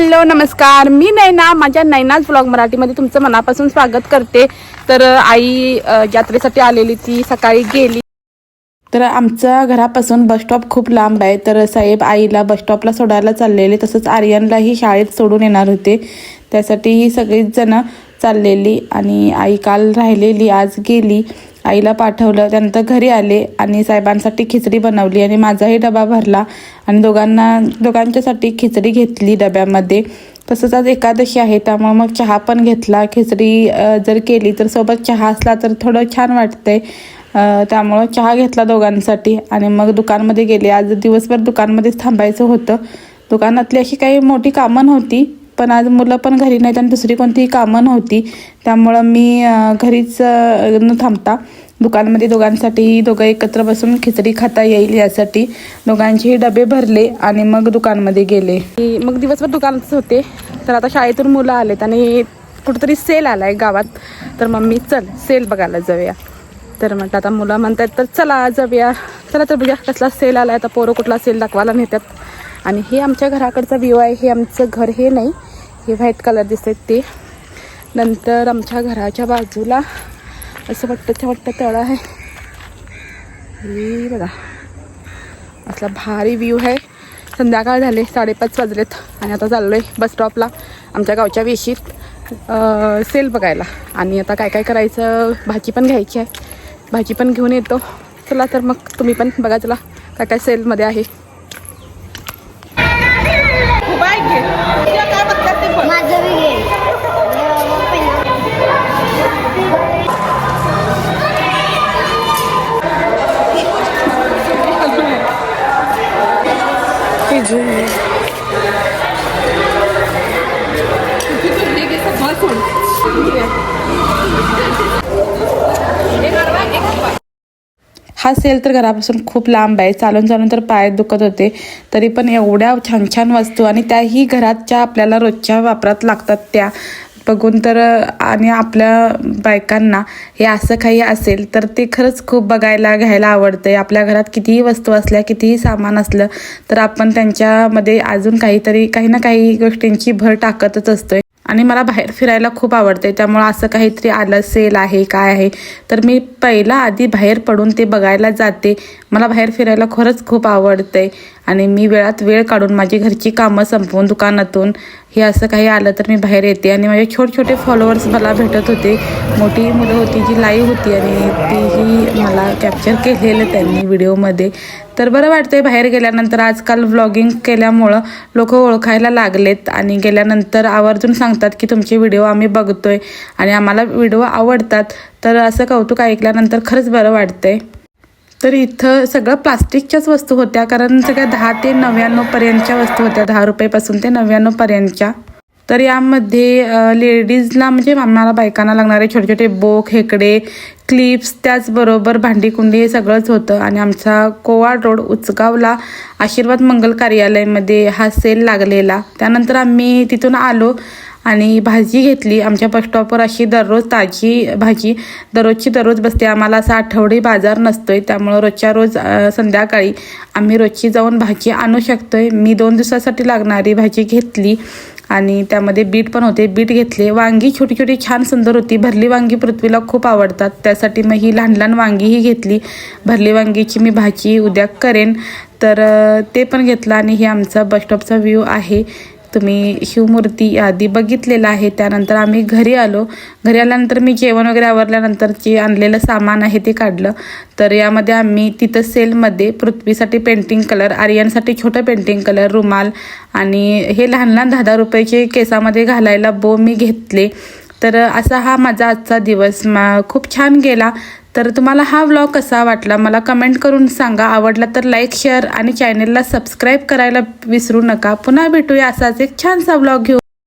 Hello नमस्कार. मी नैना माझ्या Naina's blog मराठीमध्ये तुमचं मनापासून स्वागत करते. तर आई यात्रेसाठी आलेली ती सकाळी गेली. तर आमच्या घरापासून बसस्टॉप खूप लांब आहे. तर साहेब आईला बसस्टॉपला सोडायला चाललेले. तसंच आर्यनलाही शाळेत सोडून येणार होते. त्यासाठी ही सगळीच जण चाललेली आणि आई काल राहिलेली आज गेली. आईला पाठवलं त्यानंतर घरी आले आणि साहेबांसाठी खिचडी बनवली आणि माझाही डबा भरला आणि दोघांना दोघांच्यासाठी खिचडी घेतली डब्यामध्ये. तसंच आज एकादशी आहे त्यामुळे मग चहा पण घेतला. खिचडी जर केली तर सोबत चहा असला तर थोडं छान वाटतंय. त्यामुळं चहा घेतला दोघांसाठी आणि मग दुकानमध्ये गेले. आज दिवसभर दुकानमध्येच थांबायचं होतं. दुकानातली अशी काही मोठी कामं नव्हती. पण आज मुलं पण घरी नाहीत आणि दुसरी कोणतीही कामं नव्हती. त्यामुळं मी घरीच न थांबता दुकानमध्ये दोघांसाठीही दोघं एकत्र बसून खिचडी खाता येईल यासाठी दोघांचेही डबे भरले आणि मग दुकानमध्ये गेले. मग दिवसभर दुकानातच होते. तर आता शाळेतून मुलं आलेत आणि कुठंतरी सेल आलाय गावात. तर मम्मी चल सेल बघायला जाऊया. तर म्हटलं आता मुलं म्हणतात तर चला जाऊया. चला तर बघूया कसला सेल आलाय. आता पोरं कुठला सेल दाखवायला नेतात. आणि हे आमच्या घराकडचा व्ह्यू आहे. हे आमचं घर हे नाही. हे व्हाईट कलर दिसत ते. नंतर आमच्या घराच्या बाजूला असं वाटतं वाटतं तळ आहे. हे बघा. असला भारी व्ह्यू आहे. संध्याकाळ झाले साडेपाच वाजलेत आणि आता चाललो आहे बस स्टॉपला आमच्या गावच्या वेशीत सेल बघायला. आणि आता काय काय करायचं भाजी पण घ्यायची आहे. भाजी पण घेऊन येतो. चला तर मग तुम्ही पण बघा चला काय काय सेलमध्ये आहे. हा सेल तर घरापासून खूप लांब आहे. चालून चालून तर पाय दुखत होते. तरी पण एवढ्या छान छान वस्तू आणि त्याही घरातच्या आपल्याला रोजच्या वापरात लागतात त्या. बघून तर आणि आपल्या बायकांना हे असं काही असेल तर ते खरंच खूप बघायला घ्यायला आवडतंय. आपल्या घरात कितीही वस्तू असल्या कितीही सामान असलं तर आपण त्यांच्यामध्ये अजून काहीतरी काही ना काही गोष्टींची भर टाकतच असतोय. आणि मला बाहेर फिरायला खूप आवडते त्यामुळं असं काहीतरी आलं सेल आहे काय आहे तर मी पहिला आधी बाहेर पडून ते बघायला जाते. मला बाहेर फिरायला खरंच खूप आवडते आणि मी वेळात वेळ काढून माझी घरची कामं संपवून दुकानातून हे असं काही आलं तर मी बाहेर येते. आणि माझे छोटे छोटे फॉलोअर्स मला भेटत होते. मोठी मुलं होती जी लाईव्ह होती आणि तीही मला कॅप्चर केलेलं त्यांनी व्हिडिओमध्ये तर बरं वाटतंय बाहेर गेल्यानंतर आजकाल व्लॉगिंग केल्यामुळं लोक ओळखायला लागलेत आणि गेल्यानंतर आवर्जून सांगतात की तुमचे व्हिडिओ आम्ही बघतोय आणि आम्हाला व्हिडिओ आवडतात. तर असं कौतुक ऐकल्यानंतर खरंच बरं वाटतंय. तर इथं सगळं प्लास्टिकच्याच वस्तू होत्या कारण सगळ्या दहा ते नव्याण्णवपर्यंतच्या वस्तू होत्या दहा रुपयेपासून ते नव्याण्णवपर्यंतच्या तर यामध्ये लेडीजला म्हणजे आम्हाला बायकांना लागणारे छोटे छोटे बोक हेकडे क्लिप्स त्याचबरोबर भांडीकुंडी हे सगळंच होतं. आणि आमचा कोवाड रोड उचगावला आशीर्वाद मंगल कार्यालयमध्ये हा सेल लागलेला. त्यानंतर आम्ही तिथून आलो. आणि भाजी घेतली. आमच्या बसस्टॉपवर अशी दररोज ताजी भाजी दररोजची दररोज बसते. आम्हाला असा आठवडी बाजार नसतो आहे त्यामुळं रोजच्या रोज संध्याकाळी आम्ही रोजची जाऊन भाजी आणू शकतो आहे मी दोन दिवसासाठी लागणारी भाजी घेतली आणि त्यामध्ये बीट पण होते. बीट घेतले. वांगी छोटी छोटी छान सुंदर होती. भरली वांगी पृथ्वीला खूप आवडतात. त्यासाठी मग ही लहान लहान वांगीही घेतली. भरली वांगीची मी भाजी उद्या करेन. तर ते पण घेतलं आणि हे आमचा बसस्टॉपचा व्ह्यू आहे. तुम्ही शिवमूर्ती आधी बघितलेलं आहे त्यानंतर आम्ही घरी आलो. घरी आल्यानंतर मी जेवण वगैरे आवरल्यानंतर जे आणलेलं सामान आहे ते काढलं. तर यामध्ये आम्ही तिथं सेलमध्ये पृथ्वीसाठी पेंटिंग कलर आर्यनसाठी छोटं पेंटिंग कलर रुमाल आणि हे लहान लहान दहा दहा रुपयाचे केसामध्ये घालायला बो मी घेतले. तर असा हा माझा आजचा दिवस. मा खूप छान गेला. तर तुम्हाला हा व्लॉग कसा वाटला मला कमेंट करून सांगा. आवडला तर लाईक शेअर आणि चॅनेलला सबस्क्राईब करायला विसरू नका. पुन्हा भेटूया असाच एक छानसा व्लॉग घेऊ